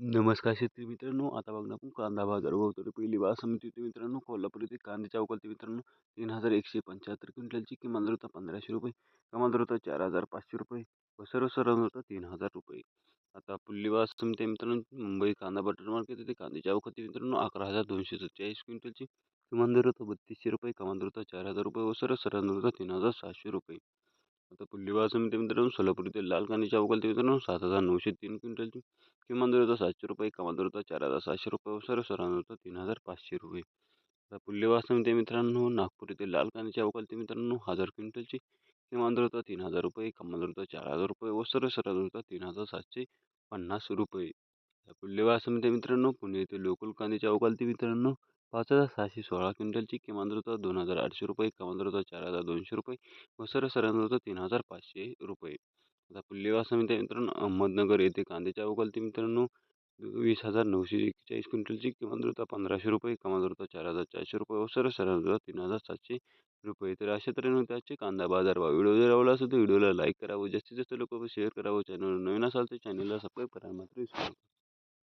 नमस्कार शेतकरी मित्रांनो. आता बघा आपण कांदा बाजार तर पहिली बार समिती होती मित्रांनो कोल्हापूर येथे. कांद्याच्या अवकालते मित्रांनो तीन हजार एकशे पंच्याहत्तर क्विंटलची किमान दर होता पंधराशे रुपये. कमाल दर होता चार हजार पाचशे रुपये व सर्व होता तीन हजार रुपये. आता पुल्ली बाजार समिती मित्रांनो मुंबई कांदा बटर मार्केट येथे. कांद्याच्या अवकालते मित्रांनो अकरा हजार दोनशे सत्तेचाळीस क्विंटलची. किमान दर होता बत्तीसशे रुपये कमाल दर होता चार हजार रुपये व सर्व होता तीन हजार सहाशे रुपये. आता पुल्ली बाजार समिती मित्रांनो सोलापूर येथे लाल कांद्याच्या अवकालते मित्रांनो सात हजार नऊशे तीन क्विंटलची किमान दर होता सातशे रुपये कमाल दर होता चार हजार सातशे रुपये व सर्वसाधारण होता तीन हजार पाचशे रुपये. आता पुल्लेवास समिती मित्रांनो नागपूर येथे लाल कांद्याची अवकालते मित्रांनो हजार क्विंटलची किमान दर होता तीन हजार रुपये कमाल दर होता चार हजार रुपये व सर्वसाधारण होता तीन हजार सातशे पन्नास रुपये. पुल्लेवास समिती मित्रांनो पुणे येथे लोकल कांद्याची अवकालते मित्रांनो पाच हजार सहाशे सोळा क्विंटलची किमान दर दोन हजार आठशे रुपये कमान दर चार हजार दोनशे रुपये व सर्वसाधारण होता तीन हजार पाचशे रुपये. आता पुल्लेवास समिती मित्रांनो अहमदनगर येथे कांद्याच्या अवकालती मित्रांनो वीस हजार नऊशे एक्केचाळीस क्विंटलची किमान दर पंधराशे रुपये कमान दर चार हजार चारशे रुपये व सर्वसाधारण होता तीन हजार सातशे रुपये. तर अशा तऱ्हेने त्याचे कांदा बाजार भाव. व्हिडिओ जर आवडला असेल तर व्हिडिओला लाईक करावं जास्तीत जास्त लोक शेअर करावं चॅनल नवीन असाल तर चॅनलला सबस्क्राईब करा. मात्र विसरू